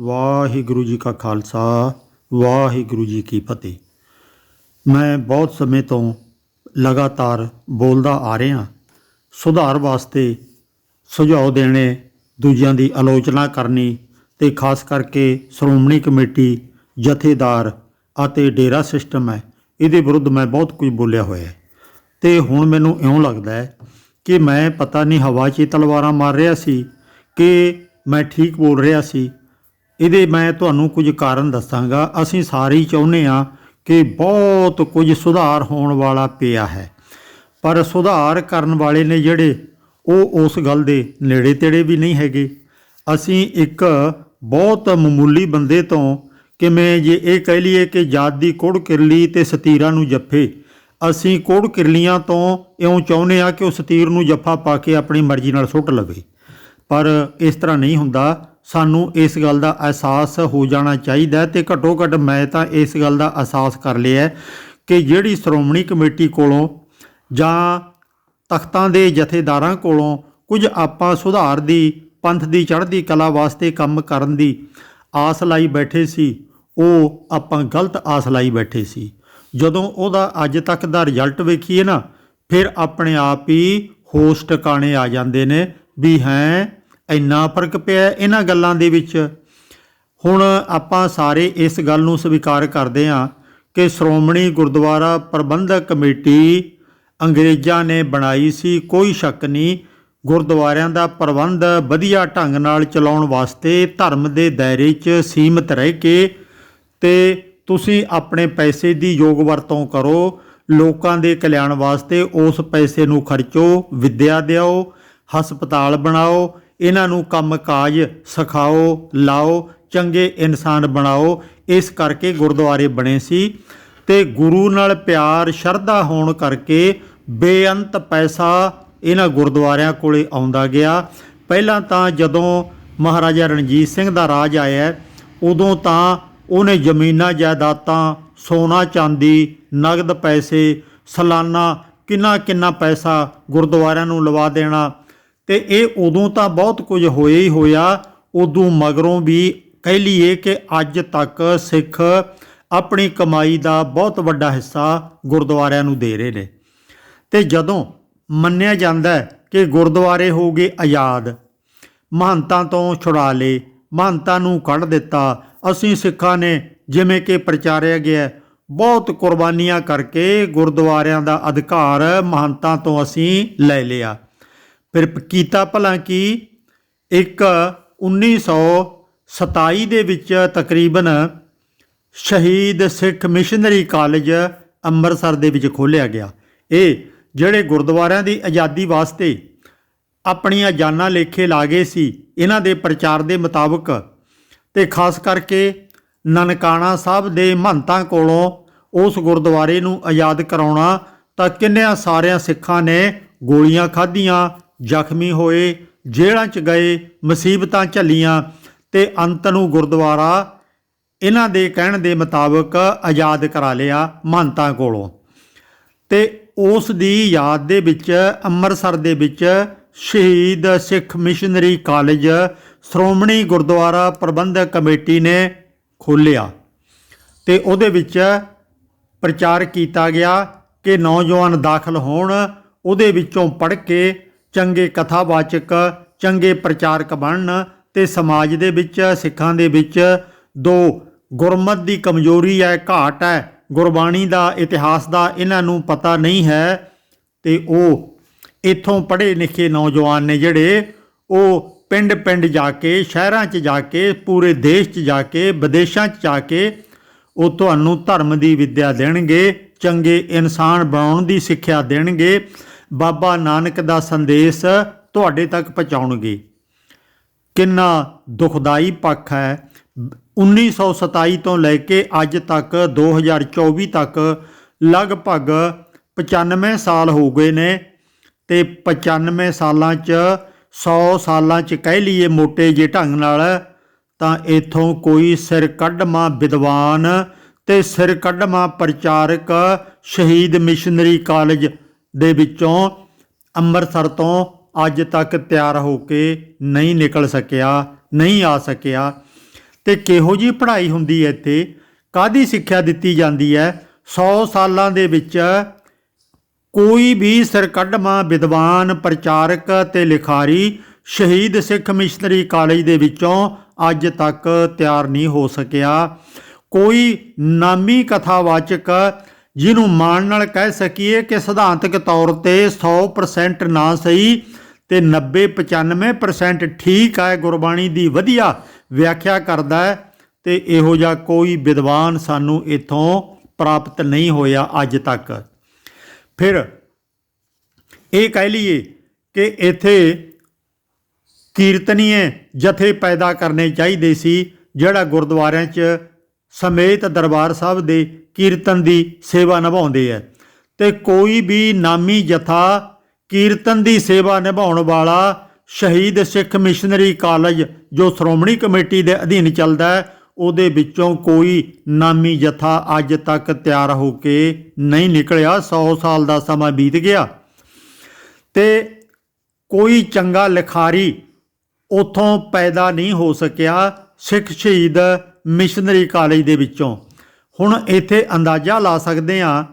ਵਾਹਿਗੁਰੂ ਜੀ ਕਾ ਖਾਲਸਾ, ਵਾਹਿਗੁਰੂ ਜੀ ਕੀ ਫਤਿਹ। ਮੈਂ ਬਹੁਤ ਸਮੇਂ ਤੋਂ ਲਗਾਤਾਰ ਬੋਲਦਾ ਆ ਰਿਹਾ ਸੁਧਾਰ ਵਾਸਤੇ ਸੁਝਾਅ ਦੇਣੇ, ਦੂਜਿਆਂ ਦੀ ਆਲੋਚਨਾ ਕਰਨੀ ਤੇ ਖਾਸ ਕਰਕੇ ਸ਼੍ਰੋਮਣੀ ਕਮੇਟੀ, ਜਥੇਦਾਰ ਅਤੇ ਡੇਰਾ ਸਿਸਟਮ ਹੈ। ਇਹਦੇ ਵਿਰੁੱਧ ਮੈਂ ਬਹੁਤ ਕੁਝ ਬੋਲਿਆ ਹੋਇਆ ਹੈ। ਤੇ ਹੁਣ ਮੈਨੂੰ ਇਉਂ ਲੱਗਦਾ ਹੈ ਕਿ ਮੈਂ ਪਤਾ ਨਹੀਂ ਹਵਾ 'ਚ ਤਲਵਾਰਾਂ ਮਾਰ ਰਿਹਾ ਸੀ ਕਿ ਮੈਂ ਠੀਕ ਬੋਲ ਰਿਹਾ ਸੀ। ਇਹਦੇ ਮੈਂ ਤੁਹਾਨੂੰ ਕੁਝ ਕਾਰਨ ਦੱਸਾਂਗਾ। ਅਸੀਂ ਸਾਰੇ ਹੀ ਚਾਹੁੰਦੇ ਹਾਂ ਕਿ ਬਹੁਤ ਕੁਝ ਸੁਧਾਰ ਹੋਣ ਵਾਲਾ ਪਿਆ ਹੈ। ਪਰ ਸੁਧਾਰ ਕਰਨ ਵਾਲੇ ਨੇ ਜਿਹੜੇ, ਉਹ ਉਸ ਗੱਲ ਦੇ ਨੇੜੇ ਤੇੜੇ ਵੀ ਨਹੀਂ ਹੈਗੇ। ਅਸੀਂ ਇੱਕ ਬਹੁਤ ਮਾਮੂਲੀ ਬੰਦੇ ਤੋਂ ਕਿਵੇਂ ਜੇ ਇਹ ਕਹਿ ਲਈਏ ਕਿ ਜਾਤ ਦੀ ਕੋੜ ਕਿਰਲੀ ਤੇ ਸਤੀਰਾਂ ਨੂੰ ਜੱਫੇ, ਅਸੀਂ ਕੋੜ ਕਿਰਲੀਆਂ ਤੋਂ ਇਉਂ ਚਾਹੁੰਦੇ ਆ ਕਿ ਉਹ ਸਤੀਰ ਨੂੰ ਜੱਫਾ ਪਾ ਕੇ ਆਪਣੀ ਮਰਜ਼ੀ ਨਾਲ ਸੁੱਟ ਲਵੇ। ਪਰ ਇਸ ਤਰ੍ਹਾਂ ਨਹੀਂ ਹੁੰਦਾ। ਸਾਨੂੰ ਇਸ ਗੱਲ ਦਾ ਅਹਿਸਾਸ ਹੋ ਜਾਣਾ ਚਾਹੀਦਾ ਹੈ ਤੇ ਘੱਟੋ ਘੱਟ ਮੈਂ ਤਾਂ ਇਸ ਗੱਲ ਦਾ ਅਹਿਸਾਸ ਕਰ ਲਿਆ ਕਿ ਜਿਹੜੀ ਸ਼੍ਰੋਮਣੀ ਕਮੇਟੀ ਕੋਲੋਂ ਜਾਂ ਤਖਤਾਂ ਦੇ ਜਥੇਦਾਰਾਂ ਕੋਲੋਂ ਕੁਝ ਆਪਾਂ ਸੁਧਾਰ ਦੀ, ਪੰਥ ਦੀ, ਚੜ੍ਹਦੀ ਕਲਾ ਵਾਸਤੇ ਕੰਮ ਕਰਨ ਦੀ ਆਸ ਲਾਈ ਬੈਠੇ ਸੀ, ਉਹ ਆਪਾਂ ਗਲਤ ਆਸ ਲਾਈ ਬੈਠੇ ਸੀ। ਜਦੋਂ ਉਹਦਾ ਅੱਜ ਤੱਕ ਦਾ ਰਿਜ਼ਲਟ ਵੇਖੀਏ ਨਾ, ਫਿਰ ਆਪਣੇ ਆਪ ਹੀ ਹੋਸ਼ ਟਿਕਾਣੇ ਆ ਜਾਂਦੇ ਨੇ ਵੀ ਹੈ ਇੰਨਾ ਫ਼ਰਕ ਪਿਆ ਇਹਨਾਂ ਗੱਲਾਂ ਦੇ ਵਿੱਚ। ਹੁਣ ਆਪਾਂ ਸਾਰੇ ਇਸ ਗੱਲ ਨੂੰ ਸਵੀਕਾਰ ਕਰਦੇ ਹਾਂ ਕਿ ਸ਼੍ਰੋਮਣੀ ਗੁਰਦੁਆਰਾ ਪ੍ਰਬੰਧਕ ਕਮੇਟੀ ਅੰਗਰੇਜ਼ਾਂ ਨੇ ਬਣਾਈ ਸੀ, ਕੋਈ ਸ਼ੱਕ ਨਹੀਂ। ਗੁਰਦੁਆਰਿਆਂ ਦਾ ਪ੍ਰਬੰਧ ਵਧੀਆ ਢੰਗ ਨਾਲ ਚਲਾਉਣ ਵਾਸਤੇ ਧਰਮ ਦੇ ਦਾਇਰੇ 'ਚ ਸੀਮਿਤ ਰਹਿ ਕੇ ਤੇ ਤੁਸੀਂ ਆਪਣੇ ਪੈਸੇ ਦੀ ਯੋਗ ਵਰਤੋਂ ਕਰੋ, ਲੋਕਾਂ ਦੇ ਕਲਿਆਣ ਵਾਸਤੇ ਉਸ ਪੈਸੇ ਨੂੰ ਖਰਚੋ, ਵਿੱਦਿਆ ਦਿਓ ਹਸਪਤਾਲ ਬਣਾਓ ਇਹਨਾਂ ਨੂੰ ਕੰਮਕਾਜ ਸਿਖਾਓ, ਲਾਓ, ਚੰਗੇ ਇਨਸਾਨ ਬਣਾਓ। ਇਸ ਕਰਕੇ ਗੁਰਦੁਆਰੇ ਬਣੇ ਸੀ ਤੇ ਗੁਰੂ ਨਾਲ ਪਿਆਰ, ਸ਼ਰਧਾ ਹੋਣ ਕਰਕੇ ਬੇਅੰਤ ਪੈਸਾ ਇਹਨਾਂ ਗੁਰਦੁਆਰਿਆਂ ਕੋਲੇ ਆਉਂਦਾ ਗਿਆ। ਪਹਿਲਾਂ ਤਾਂ ਜਦੋਂ ਮਹਾਰਾਜਾ ਰਣਜੀਤ ਸਿੰਘ ਦਾ ਰਾਜ ਆਇਆ, ਉਦੋਂ ਤਾਂ ਉਹਨੇ ਜ਼ਮੀਨਾਂ, ਜਾਇਦਾਦਾਂ, ਸੋਨਾ, ਚਾਂਦੀ, ਨਗਦ ਪੈਸੇ, ਸਾਲਾਨਾ ਕਿੰਨਾ ਕਿੰਨਾ ਪੈਸਾ ਗੁਰਦੁਆਰਿਆਂ ਨੂੰ ਲਵਾ ਦੇਣਾ ਤੇ ਇਹ ਉਦੋਂ ਤਾਂ ਬਹੁਤ ਕੁਝ ਹੋਇਆ ਹੀ ਹੋਇਆ, ਉਦੋਂ ਮਗਰੋਂ ਵੀ ਕਹਿ ਲਈਏ ਕਿ ਅੱਜ ਤੱਕ ਸਿੱਖ ਆਪਣੀ ਕਮਾਈ ਦਾ ਬਹੁਤ ਵੱਡਾ ਹਿੱਸਾ ਗੁਰਦੁਆਰਿਆਂ ਨੂੰ ਦੇ ਰਹੇ ਨੇ। ਤੇ ਜਦੋਂ ਮੰਨਿਆ ਜਾਂਦਾ ਹੈ ਕਿ ਗੁਰਦੁਆਰੇ ਹੋ ਗਏ ਆਜ਼ਾਦ, ਮਹੰਤਾਂ ਤੋਂ ਛੁਡਾ ਲਏ, ਮਹੰਤਾਂ ਨੂੰ ਕੱਢ ਦਿੱਤਾ, ਅਸੀਂ ਸਿੱਖਾਂ ਨੇ ਜਿਵੇਂ ਕਿ ਪ੍ਰਚਾਰਿਆ ਗਿਆ ਬਹੁਤ ਕੁਰਬਾਨੀਆਂ ਕਰਕੇ ਗੁਰਦੁਆਰਿਆਂ ਦਾ ਅਧਿਕਾਰ ਮਹੰਤਾਂ ਤੋਂ ਅਸੀਂ ਲੈ ਲਿਆ। ਫਿਰ ਕੀਤਾ ਭਲਾ ਕਿ? ਇੱਕ 1927 ਦੇ ਵਿੱਚ ਤਕਰੀਬਨ ਸ਼ਹੀਦ ਸਿੱਖ ਮਿਸ਼ਨਰੀ ਕਾਲਜ ਅੰਮ੍ਰਿਤਸਰ ਦੇ ਵਿੱਚ ਖੋਲ੍ਹਿਆ ਗਿਆ। ਇਹ ਜਿਹੜੇ ਗੁਰਦੁਆਰਿਆਂ ਦੀ ਆਜ਼ਾਦੀ ਵਾਸਤੇ ਆਪਣੀਆਂ ਜਾਨਾਂ ਲੇਖੇ ਲਾ ਗਏ ਸੀ, ਇਹਨਾਂ ਦੇ ਪ੍ਰਚਾਰ ਦੇ ਮੁਤਾਬਕ ਤੇ ਖਾਸ ਕਰਕੇ ਨਨਕਾਣਾ ਸਾਹਿਬ ਦੇ ਮਹੰਤਾਂ ਕੋਲੋਂ ਉਸ ਗੁਰਦੁਆਰੇ ਨੂੰ ਆਜ਼ਾਦ ਕਰਾਉਣਾ ਤਾਂ ਕਿੰਨਿਆਂ ਸਾਰਿਆਂ ਸਿੱਖਾਂ ਨੇ ਗੋਲੀਆਂ ਖਾਧੀਆਂ ਜ਼ਖਮੀ ਹੋਏ, ਜੇਲ੍ਹਾਂ 'ਚ ਗਏ, ਮੁਸੀਬਤਾਂ ਝੱਲੀਆਂ ਤੇ ਅੰਤ ਨੂੰ ਗੁਰਦੁਆਰਾ ਇਹਨਾਂ ਦੇ ਕਹਿਣ ਦੇ ਮੁਤਾਬਕ ਆਜ਼ਾਦ ਕਰਾ ਲਿਆ ਮਹੰਤਾਂ ਕੋਲੋਂ। ਤੇ ਉਸ ਦੀ ਯਾਦ ਦੇ ਵਿੱਚ, ਅੰਮ੍ਰਿਤਸਰ ਦੇ ਵਿੱਚ Shaheed Sikh missionary college Shiromani Gurdwara Prabandhak committee ਨੇ ਖੋਲ੍ਹਿਆ ਤੇ ਉਹਦੇ ਵਿੱਚ ਪ੍ਰਚਾਰ ਕੀਤਾ ਗਿਆ ਕਿ ਨੌਜਵਾਨ ਦਾਖਲ ਹੋਣ, ਉਹਦੇ ਵਿੱਚੋਂ ਪੜ੍ਹ ਕੇ ਚੰਗੇ ਕਥਾਵਾਚਕ, ਚੰਗੇ ਪ੍ਰਚਾਰਕ ਬਣਨ ਤੇ ਸਮਾਜ ਦੇ ਵਿੱਚ, ਸਿੱਖਾਂ ਦੇ ਵਿੱਚ ਦੋ ਗੁਰਮਤ ਦੀ ਕਮਜ਼ੋਰੀ ਹੈ, ਘਾਟ ਹੈ। ਗੁਰਬਾਣੀ ਦਾ ਇਤਿਹਾਸ ਦਾ ਇਹਨਾਂ ਨੂੰ ਪਤਾ ਨਹੀਂ ਹੈ ਤੇ ਉਹ ਇੱਥੋਂ ਪੜ੍ਹੇ ਲਿਖੇ ਨੌਜਵਾਨ ਨੇ ਜਿਹੜੇ, ਉਹ ਪਿੰਡ-ਪਿੰਡ ਜਾ ਕੇ, ਸ਼ਹਿਰਾਂ 'ਚ ਜਾ ਕੇ, ਪੂਰੇ ਦੇਸ਼ 'ਚ ਜਾ ਕੇ, ਵਿਦੇਸ਼ਾਂ 'ਚ ਜਾ ਕੇ ਉਹ ਤੁਹਾਨੂੰ ਧਰਮ ਦੀ ਵਿੱਦਿਆ ਦੇਣਗੇ, ਚੰਗੇ ਇਨਸਾਨ ਬਣਾਉਣ ਦੀ ਸਿੱਖਿਆ ਦੇਣਗੇ। ਬਾਬਾ ਨਾਨਕ ਦਾ ਸੰਦੇਸ਼ ਤੁਹਾਡੇ ਤੱਕ ਪਹੁੰਚਾਉਣਗੇ। ਕਿੰਨਾ ਦੁਖਦਾਈ ਪੱਖ ਹੈ। 1927 ਤੋਂ ਲੈ ਕੇ ਅੱਜ ਤੱਕ 2024 ਤੱਕ ਲਗਭਗ 95 ਸਾਲ ਹੋ ਗਏ ਨੇ ਤੇ 95 ਸਾਲਾਂ 'ਚ 100 ਸਾਲਾਂ 'ਚ ਕਹਿ ਲਈਏ ਮੋਟੇ ਜੇ ਢੰਗ ਨਾਲ, ਤਾਂ ਇਥੋਂ ਕੋਈ ਸਿਰ ਕੱਢਮਾ ਵਿਦਵਾਨ ਤੇ ਸਿਰ ਕੱਢਮਾ ਪ੍ਰਚਾਰਕ ਸ਼ਹੀਦ ਮਿਸ਼ਨਰੀ ਕਾਲਜ ਦੇ ਵਿੱਚੋਂ ਅੰਮ੍ਰਿਤਸਰ ਤੋਂ ਅੱਜ ਤੱਕ ਤਿਆਰ ਹੋ ਕੇ ਨਹੀਂ ਨਿਕਲ ਸਕਿਆ, ਨਹੀਂ ਆ ਸਕਿਆ। ਤੇ ਕਿਹੋ ਜੀ ਪੜ੍ਹਾਈ ਹੁੰਦੀ ਹੈ ਇੱਥੇ? ਕਾਦੀ ਸਿੱਖਿਆ ਦਿੱਤੀ ਜਾਂਦੀ ਹੈ? 100 ਸਾਲਾਂ ਦੇ ਵਿੱਚ ਕੋਈ ਵੀ ਸਰਕੱਢਵਾਂ ਵਿਦਵਾਨ, ਪ੍ਰਚਾਰਕ ਤੇ ਲਿਖਾਰੀ ਸ਼ਹੀਦ ਸਿੱਖ ਮਿਸ਼ਨਰੀ ਕਾਲਜ ਦੇ ਵਿੱਚੋਂ ਅੱਜ ਤੱਕ ਤਿਆਰ ਨਹੀਂ ਹੋ ਸਕਿਆ। ਕੋਈ ਨਾਮੀ ਕਥਾਵਾਚਕ ਜਿਹਨੂੰ ਮਾਣ ਨਾਲ ਕਹਿ ਸਕੀਏ ਕਿ ਸਿਧਾਂਤਕ ਤੌਰ ਤੇ 100% ਨਾ ਸਹੀ ਤੇ 90 95% ਠੀਕ ਹੈ ਗੁਰਬਾਣੀ ਦੀ ਵਧੀਆ ਵਿਆਖਿਆ ਕਰਦਾ ਹੈ ਤੇ ਇਹੋ ਜਿਹਾ ਕੋਈ ਵਿਦਵਾਨ ਸਾਨੂੰ ਇਥੋਂ ਪ੍ਰਾਪਤ ਨਹੀਂ ਹੋਇਆ ਅੱਜ ਤੱਕ। ਫਿਰ ਇਹ ਕਹਿ ਲਈਏ ਕਿ ਇੱਥੇ ਕੀਰਤਨੀਏ ਜਥੇ ਪੈਦਾ ਕਰਨੇ ਚਾਹੀਦੇ ਸੀ, ਜਿਹੜਾ ਗੁਰਦੁਆਰਿਆਂ 'ਚ ਸਮੇਤ ਦਰਬਾਰ ਸਾਹਿਬ ਦੇ ਕੀਰਤਨ ਦੀ ਸੇਵਾ ਨਿਭਾਉਂਦੇ ਹੈ ਤੇ ਕੋਈ ਵੀ ਨਾਮੀ ਜਥਾ ਕੀਰਤਨ ਦੀ ਸੇਵਾ ਨਿਭਾਉਣ ਵਾਲਾ ਸ਼ਹੀਦ ਸਿੱਖ ਮਿਸ਼ਨਰੀ ਕਾਲਜ ਜੋ ਸ਼੍ਰੋਮਣੀ ਕਮੇਟੀ ਦੇ ਅਧੀਨ ਚੱਲਦਾ ਹੈ ਉਹਦੇ ਵਿੱਚੋਂ ਕੋਈ ਨਾਮੀ ਜਥਾ ਅੱਜ ਤੱਕ ਤਿਆਰ ਹੋ ਕੇ ਨਹੀਂ ਨਿਕਲਿਆ 100 ਸਾਲ ਦਾ ਸਮਾਂ ਬੀਤ ਗਿਆ। ਤੇ ਕੋਈ ਚੰਗਾ ਲਿਖਾਰੀ ਉਥੋਂ ਪੈਦਾ ਨਹੀਂ ਹੋ ਸਕਿਆ, ਸਿੱਖ ਸ਼ਹੀਦ ਮਿਸ਼ਨਰੀ ਕਾਲਜ ਦੇ ਵਿੱਚੋਂ। ਹੁਣ ਇੱਥੇ ਅੰਦਾਜ਼ਾ ਲਾ ਸਕਦੇ ਹਾਂ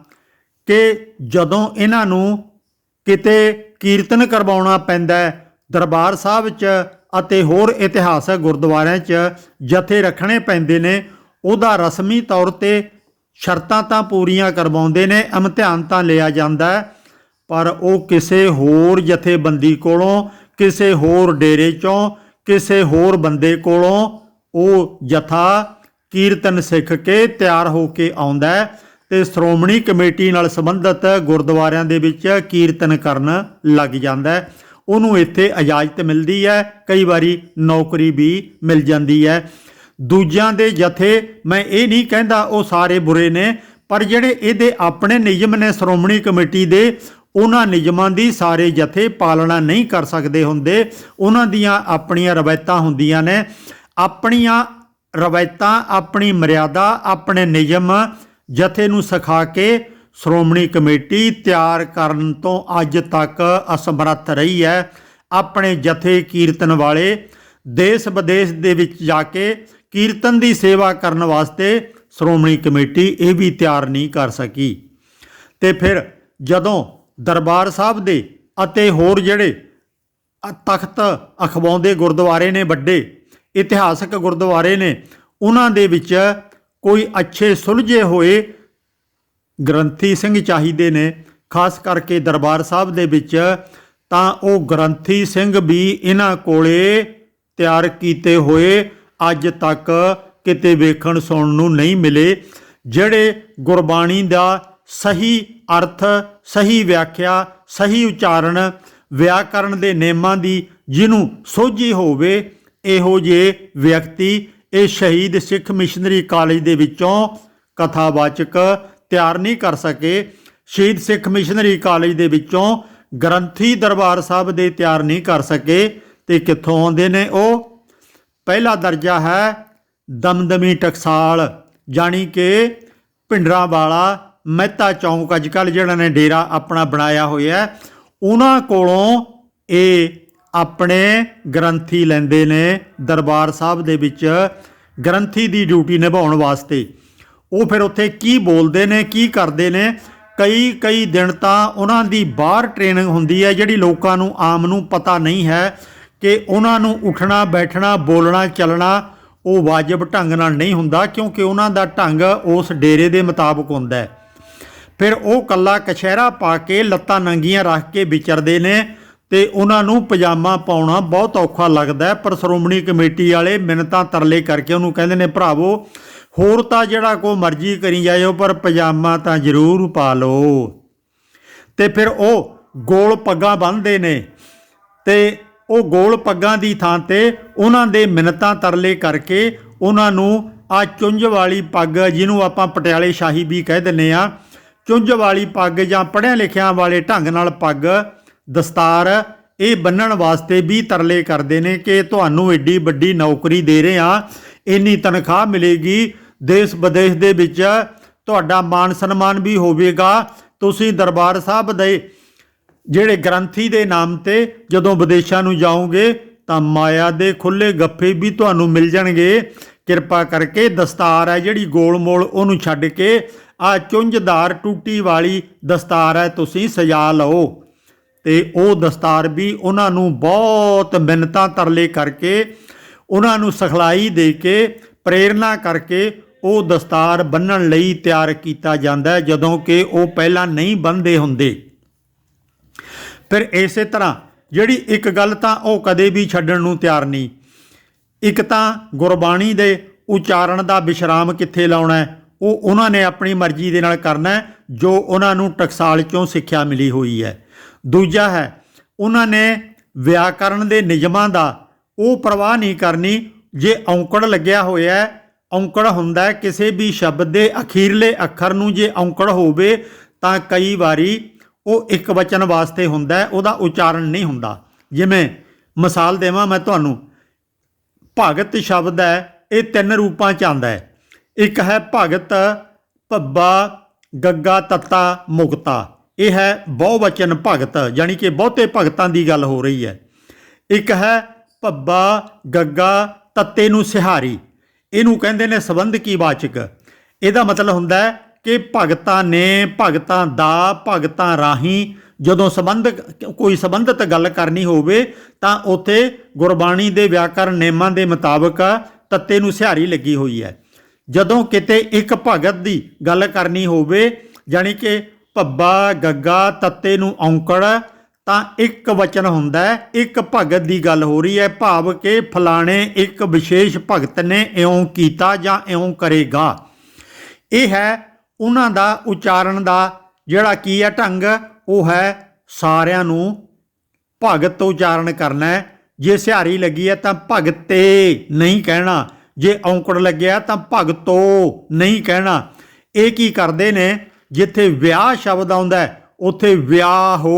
ਕਿ ਜਦੋਂ ਇਹਨਾਂ ਨੂੰ ਕਿਤੇ ਕੀਰਤਨ ਕਰਵਾਉਣਾ ਪੈਂਦਾ ਦਰਬਾਰ ਸਾਹਿਬ 'ਚ ਅਤੇ ਹੋਰ ਇਤਿਹਾਸਕ ਗੁਰਦੁਆਰਿਆਂ 'ਚ ਜਥੇ ਰੱਖਣੇ ਪੈਂਦੇ ਨੇ, ਉਹਦਾ ਰਸਮੀ ਤੌਰ ਤੇ ਸ਼ਰਤਾਂ ਤਾਂ ਪੂਰੀਆਂ ਕਰਵਾਉਂਦੇ ਨੇ, ਇਮਤਿਹਾਨ ਤਾਂ ਲਿਆ ਜਾਂਦਾ ਪਰ ਉਹ ਕਿਸੇ ਹੋਰ ਜਥੇਬੰਦੀ ਕੋਲੋਂ, ਕਿਸੇ ਹੋਰ ਡੇਰੇ ਚੋਂ, ਕਿਸੇ ਹੋਰ ਬੰਦੇ ਕੋਲੋਂ ਉਹ ਜਥਾ ਕੀਰਤਨ ਸਿੱਖ ਕੇ ਤਿਆਰ ਹੋ ਕੇ ਆਉਂਦਾ ਹੈ ਤੇ ਸ਼੍ਰੋਮਣੀ ਕਮੇਟੀ ਨਾਲ ਸੰਬੰਧਿਤ ਗੁਰਦੁਆਰਿਆਂ ਦੇ ਵਿੱਚ ਕੀਰਤਨ ਕਰਨ ਲੱਗ ਜਾਂਦਾ ਉਹਨੂੰ ਇੱਥੇ ਇਜਾਜ਼ਤ ਮਿਲਦੀ ਹੈ, ਕਈ ਵਾਰੀ ਨੌਕਰੀ ਵੀ ਮਿਲ ਜਾਂਦੀ ਹੈ। ਦੂਜਿਆਂ ਦੇ ਜਥੇ ਮੈਂ ਇਹ ਨਹੀਂ ਕਹਿੰਦਾ ਉਹ ਸਾਰੇ ਬੁਰੇ ਨੇ, ਪਰ ਜਿਹੜੇ ਇਹਦੇ ਆਪਣੇ ਨਿਯਮ ਨੇ ਸ਼੍ਰੋਮਣੀ ਕਮੇਟੀ ਦੇ, ਉਹਨਾਂ ਨਿਯਮਾਂ ਦੀ ਸਾਰੇ ਜਥੇ ਪਾਲਣਾ ਨਹੀਂ ਕਰ ਸਕਦੇ ਹੁੰਦੇ। ਉਹਨਾਂ ਦੀਆਂ ਆਪਣੀਆਂ ਰਵਾਇਤਾਂ ਹੁੰਦੀਆਂ ਨੇ। ਆਪਣੀਆਂ ਰਵਾਇਤਾਂ, ਆਪਣੀ ਮਰਿਆਦਾ, ਆਪਣੇ ਨਿਯਮ ਜਥੇ ਨੂੰ ਸਿਖਾ ਕੇ ਸ਼੍ਰੋਮਣੀ ਕਮੇਟੀ ਤਿਆਰ ਕਰਨ ਤੋਂ ਅੱਜ ਤੱਕ ਅਸਮਰੱਥ ਰਹੀ ਹੈ। ਆਪਣੇ ਜਥੇ ਕੀਰਤਨ ਵਾਲੇ ਦੇਸ਼ ਵਿਦੇਸ਼ ਦੇ ਵਿੱਚ ਜਾ ਕੇ ਕੀਰਤਨ ਦੀ ਸੇਵਾ ਕਰਨ ਵਾਸਤੇ ਸ਼੍ਰੋਮਣੀ ਕਮੇਟੀ ਇਹ ਵੀ ਤਿਆਰ ਨਹੀਂ ਕਰ ਸਕੀ। ਤੇ ਫਿਰ ਜਦੋਂ ਦਰਬਾਰ ਸਾਹਿਬ ਦੇ ਅਤੇ ਹੋਰ ਜਿਹੜੇ ਤਖਤ ਅਖਵਾਉਂਦੇ ਗੁਰਦੁਆਰੇ ਨੇ ਵੱਡੇ ਇਤਿਹਾਸਕ ਗੁਰਦੁਆਰੇ ਨੇ ਉਹਨਾਂ ਦੇ ਵਿੱਚ ਕੋਈ ਅੱਛੇ ਸੁਲਝੇ ਹੋਏ ਗ੍ਰੰਥੀ ਸਿੰਘ ਚਾਹੀਦੇ ਨੇ। ਖਾਸ ਕਰਕੇ ਦਰਬਾਰ ਸਾਹਿਬ ਦੇ ਵਿੱਚ ਤਾਂ ਉਹ ਗ੍ਰੰਥੀ ਸਿੰਘ ਵੀ ਇਹਨਾਂ ਕੋਲੇ ਤਿਆਰ ਕੀਤੇ ਹੋਏ ਅੱਜ ਤੱਕ ਕਿਤੇ ਵੇਖਣ ਸੁਣਨ ਨੂੰ ਨਹੀਂ ਮਿਲੇ, ਜਿਹੜੇ ਗੁਰਬਾਣੀ ਦਾ ਸਹੀ ਅਰਥ, ਸਹੀ ਵਿਆਖਿਆ, ਸਹੀ ਉਚਾਰਨ, ਵਿਆਕਰਣ ਦੇ ਨਿਯਮਾਂ ਦੀ ਜਿਹਨੂੰ ਸੋਝੀ ਹੋਵੇ ਇਹੋ ਜਿਹੇ ਵਿਅਕਤੀ ਇਹ ਸ਼ਹੀਦ ਸਿੱਖ ਮਿਸ਼ਨਰੀ ਕਾਲਜ ਦੇ ਵਿੱਚੋਂ ਕਥਾਵਾਚਕ ਤਿਆਰ ਨਹੀਂ ਕਰ ਸਕੇ। ਸ਼ਹੀਦ ਸਿੱਖ ਮਿਸ਼ਨਰੀ ਕਾਲਜ ਦੇ ਵਿੱਚੋਂ ਗ੍ਰੰਥੀ ਦਰਬਾਰ ਸਾਹਿਬ ਦੇ ਤਿਆਰ ਨਹੀਂ ਕਰ ਸਕੇ। ਤੇ ਕਿੱਥੋਂ ਆਉਂਦੇ ਨੇ ਉਹ? ਪਹਿਲਾ ਦਰਜਾ ਹੈ ਦਮਦਮੀ ਟਕਸਾਲ, ਜਾਣੀ ਕਿ ਭਿੰਡਰਾਂ ਵਾਲਾ ਮਹਿਤਾ ਚੌਂਕ। ਅੱਜ ਕੱਲ੍ਹ ਜਿਹੜਾ ਨੇ ਡੇਰਾ ਆਪਣਾ ਬਣਾਇਆ ਹੋਇਆ ਉਹਨਾਂ ਕੋਲੋਂ ਇਹ ਆਪਣੇ ਗ੍ਰੰਥੀ ਲੈਂਦੇ ਨੇ ਦਰਬਾਰ ਸਾਹਿਬ ਦੇ ਵਿੱਚ ਗ੍ਰੰਥੀ ਦੀ ਡਿਊਟੀ ਨਿਭਾਉਣ ਵਾਸਤੇ। ਉਹ ਫਿਰ ਉੱਥੇ ਕੀ ਬੋਲਦੇ ਨੇ, ਕੀ ਕਰਦੇ ਨੇ? ਕਈ ਕਈ ਦਿਨ ਤਾਂ ਉਹਨਾਂ ਦੀ ਬਾਹਰ ਟ੍ਰੇਨਿੰਗ ਹੁੰਦੀ ਹੈ, ਜਿਹੜੀ ਲੋਕਾਂ ਨੂੰ, ਆਮ ਨੂੰ ਪਤਾ ਨਹੀਂ ਹੈ ਕਿ ਉਹਨਾਂ ਨੂੰ ਉੱਠਣਾ, ਬੈਠਣਾ, ਬੋਲਣਾ, ਚੱਲਣਾ ਉਹ ਵਾਜਬ ਢੰਗ ਨਾਲ ਨਹੀਂ ਹੁੰਦਾ, ਕਿਉਂਕਿ ਉਹਨਾਂ ਦਾ ਢੰਗ ਉਸ ਡੇਰੇ ਦੇ ਮੁਤਾਬਕ ਹੁੰਦਾ ਹੈ। ਫਿਰ ਉਹ ਕੱਲਾ ਕਛਹਿਰਾ ਪਾ ਕੇ ਲੱਤਾਂ ਨੰਗੀਆਂ ਰੱਖ ਕੇ ਵਿਚਰਦੇ ਨੇ ਤੇ ਉਹਨਾਂ ਨੂੰ ਪਜਾਮਾ ਪਾਉਣਾ ਬਹੁਤ ਔਖਾ ਲੱਗਦਾ ਹੈ। ਪਰ ਸ਼੍ਰੋਮਣੀ ਕਮੇਟੀ ਵਾਲੇ ਮਿੰਨਤਾਂ ਤਰਲੇ ਕਰਕੇ ਉਹਨੂੰ ਕਹਿੰਦੇ ਨੇ, ਭਰਾਵੋ, ਹੋਰ ਤਾਂ ਜਿਹੜਾ ਕੋ ਮਰਜ਼ੀ ਕਰੀ ਜਾਇਓ, ਪਰ ਪਜਾਮਾ ਤਾਂ ਜ਼ਰੂਰ ਪਾ ਲਓ। ਤੇ ਫਿਰ ਉਹ ਗੋਲ ਪੱਗਾਂ ਬੰਨਦੇ ਨੇ ਤੇ ਉਹ ਗੋਲ ਪੱਗਾਂ ਦੀ ਥਾਂ ਤੇ ਉਹਨਾਂ ਦੇ ਮਿੰਨਤਾਂ ਤਰਲੇ ਕਰਕੇ ਉਹਨਾਂ ਨੂੰ ਆ ਚੁੰਝ ਵਾਲੀ ਪੱਗ, ਜਿਹਨੂੰ ਆਪਾਂ ਪਟਿਆਲੇ ਸ਼ਾਹੀ ਵੀ ਕਹਿ ਦਿੰਨੇ ਆ ਚੁੰਝ ਵਾਲੀ ਪੱਗ ਜਾਂ ਪੜ੍ਹਿਆ ਲਿਖਿਆਂ ਵਾਲੇ ਢੰਗ ਨਾਲ ਪੱਗ ਦਸਤਾਰ ਇਹ ਬੰਨਣ ਵਾਸਤੇ ਵੀ ਤਰਲੇ ਕਰਦੇ ਨੇ ਕਿ ਤੁਹਾਨੂੰ ਏਡੀ ਵੱਡੀ ਨੌਕਰੀ ਦੇ ਰਹੇ ਆ ਇੰਨੀ ਤਨਖਾਹ ਮਿਲੇਗੀ। ਦੇਸ਼ ਵਿਦੇਸ਼ ਦੇ ਵਿੱਚ ਤੁਹਾਡਾ ਮਾਨ ਸਨਮਾਨ ਵੀ ਹੋਵੇਗਾ। ਤੁਸੀਂ ਦਰਬਾਰ ਸਾਹਿਬ ਦੇ ਜਿਹੜੇ ਗ੍ਰੰਥੀ ਦੇ ਨਾਮ ਤੇ ਜਦੋਂ ਵਿਦੇਸ਼ਾਂ ਨੂੰ ਜਾਓਗੇ ਤਾਂ ਮਾਇਆ ਦੇ ਖੁੱਲੇ ਗੱਫੇ ਵੀ ਤੁਹਾਨੂੰ ਮਿਲ ਜਾਣਗੇ। ਕਿਰਪਾ ਕਰਕੇ ਦਸਤਾਰ ਹੈ ਜਿਹੜੀ ਗੋਲ ਮੋਲ ਉਹਨੂੰ ਛੱਡ ਕੇ ਆ ਚੁੰਝਦਾਰ ਟੂਟੀ ਵਾਲੀ ਦਸਤਾਰ ਹੈ ਤੁਸੀਂ ਸਜਾ ਲਓ। ਤੇ ਉਹ ਦਸਤਾਰ ਵੀ ਉਹਨਾਂ ਨੂੰ ਬਹੁਤ ਮਿੰਨਤਾਂ ਤਰਲੇ ਕਰਕੇ, ਉਹਨਾਂ ਨੂੰ ਸਿਖਲਾਈ ਦੇ ਕੇ, ਪ੍ਰੇਰਣਾ ਕਰਕੇ ਉਹ ਦਸਤਾਰ ਬੰਨਣ ਲਈ ਤਿਆਰ ਕੀਤਾ ਜਾਂਦਾ ਜਦੋਂ ਕਿ ਉਹ ਪਹਿਲਾਂ ਨਹੀਂ ਬੰਨਦੇ ਹੁੰਦੇ। ਫਿਰ ਇਸੇ ਤਰ੍ਹਾਂ ਜਿਹੜੀ ਇੱਕ ਗੱਲ ਤਾਂ ਉਹ ਕਦੇ ਵੀ ਛੱਡਣ ਨੂੰ ਤਿਆਰ ਨਹੀਂ। ਇੱਕ ਤਾਂ ਗੁਰਬਾਣੀ ਦੇ ਉਚਾਰਨ ਦਾ ਵਿਸ਼ਰਾਮ ਕਿੱਥੇ ਲਾਉਣਾ ਹੈ, ਉਹ ਉਹਨਾਂ ਨੇ ਆਪਣੀ ਮਰਜ਼ੀ ਦੇ ਨਾਲ ਕਰਨਾ ਜੋ ਉਹਨਾਂ ਨੂੰ ਟਕਸਾਲ ਚੋਂ ਸਿੱਖਿਆ ਮਿਲੀ ਹੋਈ ਹੈ। ਦੂਜਾ ਹੈ, ਉਹਨਾਂ ਨੇ ਵਿਆਕਰਣ ਦੇ ਨਿਯਮਾਂ ਦਾ ਉਹ ਪ੍ਰਵਾਹ ਨਹੀਂ ਕਰਨੀ, ਜੇ ਔਂਕੜ ਲੱਗਿਆ ਹੋਇਆ ਹੈ, ਔਂਕੜ ਹੁੰਦਾ ਹੈ ਕਿਸੇ ਵੀ ਸ਼ਬਦ ਦੇ ਅਖੀਰਲੇ ਅੱਖਰ ਨੂੰ ਜੇ ਔਂਕੜ ਹੋਵੇ ਤਾਂ ਕਈ ਵਾਰੀ ਉਹ ਇੱਕ ਵਚਨ ਵਾਸਤੇ ਹੁੰਦਾ ਹੈ, ਉਹਦਾ ਉਚਾਰਨ ਨਹੀਂ ਹੁੰਦਾ। ਜਿਵੇਂ, ਮਿਸਾਲ ਦੇਵਾਂ ਮੈਂ ਤੁਹਾਨੂੰ, ਭਗਤ ਸ਼ਬਦ ਹੈ, ਇਹ ਤਿੰਨ ਰੂਪਾਂ ਚ ਆਉਂਦਾ ਹੈ। ਇੱਕ ਹੈ ਭਗਤ, ਭੱਬਾ, ਗੱਗਾ, ਤੱਤਾ, ਮੁਕਤਾ। ਇਹ ਹੈ ਬਹੁਵਚਨ ਭਗਤ, ਯਾਨੀ ਕਿ ਬਹੁਤੇ ਭਗਤਾਂ ਦੀ ਗੱਲ ਹੋ ਰਹੀ ਹੈ। ਇੱਕ ਹੈ ਭੱਬਾ, ਗੱਗਾ, ਤੱਤੇ ਨੂੰ ਸਿਹਾਰੀ। ਇਹਨੂੰ ਕਹਿੰਦੇ ਨੇ ਸੰਬੰਧਕੀ ਵਾਚਕ? ਇਹਦਾ ਮਤਲਬ ਹੁੰਦਾ ਹੈ ਕਿ ਭਗਤਾਂ ਨੇ ਭਗਤਾਂ ਦਾ, ਭਗਤਾਂ ਰਾਹੀਂ ਜਦੋਂ ਸੰਬੰਧ, ਕੋਈ ਸੰਬੰਧਿਤ ਗੱਲ ਕਰਨੀ ਹੋਵੇ, ਤਾਂ ਉੱਥੇ ਗੁਰਬਾਣੀ ਦੇ ਵਿਆਕਰਨ ਨਿਯਮਾਂ ਦੇ ਮੁਤਾਬਕ ਤੱਤੇ ਨੂੰ ਸਿਹਾਰੀ ਲੱਗੀ ਹੋਈ ਹੈ। ਜਦੋਂ ਕਿਤੇ ਇੱਕ ਭਗਤ ਦੀ ਗੱਲ ਕਰਨੀ ਹੋਵੇ ਜਾਣੀ ਕਿ ਭੱਬਾ, ਗੱਗਾ, ਤੱਤੇ ਨੂੰ ਔਂਕੜ, ਤਾਂ ਇੱਕ ਵਚਨ ਹੁੰਦਾ ਹੈ, ਇੱਕ ਭਗਤ ਦੀ ਗੱਲ ਹੋ ਰਹੀ ਹੈ, ਭਾਵ ਕਿ ਫਲਾਣੇ ਇੱਕ ਵਿਸ਼ੇਸ਼ ਭਗਤ ਨੇ ਇਉਂ ਕੀਤਾ ਜਾਂ ਇਉਂ ਕਰੇਗਾ। ਇਹ ਹੈ ਉਹਨਾਂ ਦਾ ਉਚਾਰਨ ਦਾ ਜਿਹੜਾ ਕੀ ਹੈ ਢੰਗ, ਉਹ ਹੈ ਸਾਰਿਆਂ ਨੂੰ ਭਗਤ ਤੋਂ ਉਚਾਰਨ ਕਰਨਾ ਹੈ। ਜੇ ਸਿਹਾਰੀ ਲੱਗੀ ਹੈ ਤਾਂ ਭਗਤੇ ਨਹੀਂ ਕਹਿਣਾ। ਜੇ ਔਂਕੜ ਲੱਗਿਆ ਤਾਂ ਭਗਤੋ ਨਹੀਂ ਕਹਿਣਾ। ਇਹ ਕੀ ਕਰਦੇ ਨੇ? ਜਿੱਥੇ ਵਿਆਹ ਸ਼ਬਦ ਆਉਂਦਾ ਹੈ, ਉੱਥੇ ਵਿਆਹੋ।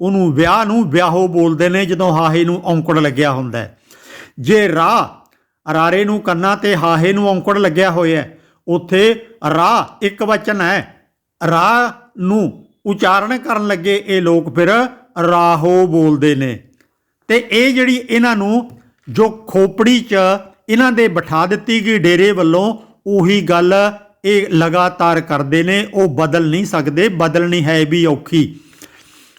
ਉਹਨੂੰ ਵਿਆਹ ਨੂੰ ਵਿਆਹੋ ਬੋਲਦੇ ਨੇ ਜਦੋਂ ਹਾਹੇ ਨੂੰ ਔਂਕੜ ਲੱਗਿਆ ਹੁੰਦਾ ਹੈ। ਜੇ ਰਾਹ ਰਾਰੇ ਨੂੰ ਕੰਨਾਂ ਤੇ ਹਾਹੇ ਨੂੰ ਔਂਕੜ ਲੱਗਿਆ ਹੋਇਆ ਹੈ, ਉੱਥੇ ਰਾਹ ਇੱਕ ਵਚਨ ਹੈ ਰਾਹ ਨੂੰ ਉਚਾਰਨ ਕਰਨ ਲੱਗੇ ਇਹ ਲੋਕ ਫਿਰ ਰਾਹੋ ਬੋਲਦੇ ਨੇ। ਤੇ ਇਹ ਜਿਹੜੀ ਇਹਨਾਂ ਨੂੰ ਜੋ ਖੋਪੜੀ 'ਚ ਇਹਨਾਂ ਦੇ ਬਿਠਾ ਦਿੱਤੀ ਗਈ ਡੇਰੇ ਵੱਲੋਂ ਉਹੀ ਗੱਲ ਇਹ ਲਗਾਤਾਰ ਕਰਦੇ ਨੇ, ਉਹ ਬਦਲ ਨਹੀਂ ਸਕਦੇ, ਬਦਲਣੀ ਹੈ ਵੀ ਔਖੀ।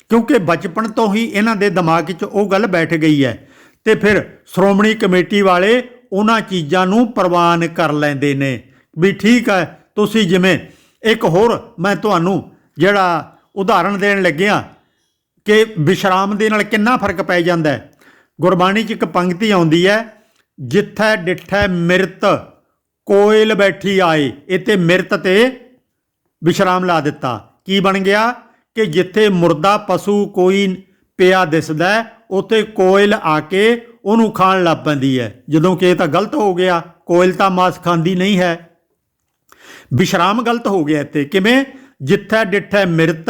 ਕਿਉਂਕਿ ਬਚਪਨ ਤੋਂ ਹੀ ਇਹਨਾਂ ਦੇ ਦਿਮਾਗ 'ਚ ਉਹ ਗੱਲ ਬੈਠ ਗਈ ਹੈ ਤੇ ਫਿਰ ਸ਼੍ਰੋਮਣੀ ਕਮੇਟੀ ਵਾਲੇ ਉਹਨਾਂ ਚੀਜ਼ਾਂ ਨੂੰ ਪ੍ਰਵਾਨ ਕਰ ਲੈਂਦੇ ਨੇ ਵੀ ਠੀਕ ਹੈ, ਤੁਸੀਂ ਜਿਵੇਂ ਇੱਕ ਹੋਰ ਮੈਂ ਤੁਹਾਨੂੰ ਜਿਹੜਾ ਉਦਾਹਰਣ ਦੇਣ ਲੱਗਿਆ ਕਿ ਵਿਸ਼ਰਾਮ ਦੇ ਨਾਲ ਕਿੰਨਾ ਫ਼ਰਕ ਪੈ ਜਾਂਦਾ ਹੈ। ਗੁਰਬਾਣੀ 'ਚ ਇੱਕ ਪੰਕਤੀ ਆਉਂਦੀ ਹੈ, ਜਿੱਥੈ ਡਿਠੈ ਮਿਰਤ ਕੋਇਲ ਬੈਠੀ ਆਏ ਇੱਥੇ ਮਿਰਤ ਤੇ ਵਿਸ਼ਰਾਮ ਲਾ ਦਿੱਤਾ। ਕੀ ਬਣ ਗਿਆ? ਕਿ ਜਿੱਥੇ ਮੁਰਦਾ ਪਸ਼ੂ ਕੋਈ ਪਿਆ ਦਿਸਦਾ ਹੈ, ਉੱਥੇ ਕੋਇਲ ਆ ਕੇ ਉਹਨੂੰ ਖਾਣ ਲੱਗ ਪੈਂਦੀ ਹੈ। ਜਦੋਂ ਕਿ ਇਹ ਤਾਂ ਗਲਤ ਹੋ ਗਿਆ। ਕੋਇਲ ਤਾਂ ਮਾਸ ਖਾਂਦੀ ਨਹੀਂ ਹੈ। ਵਿਸ਼ਰਾਮ ਗਲਤ ਹੋ ਗਿਆ ਇੱਥੇ। ਕਿਵੇਂ? ਜਿੱਥੇ ਡਿੱਠੇ ਮਿਰਤ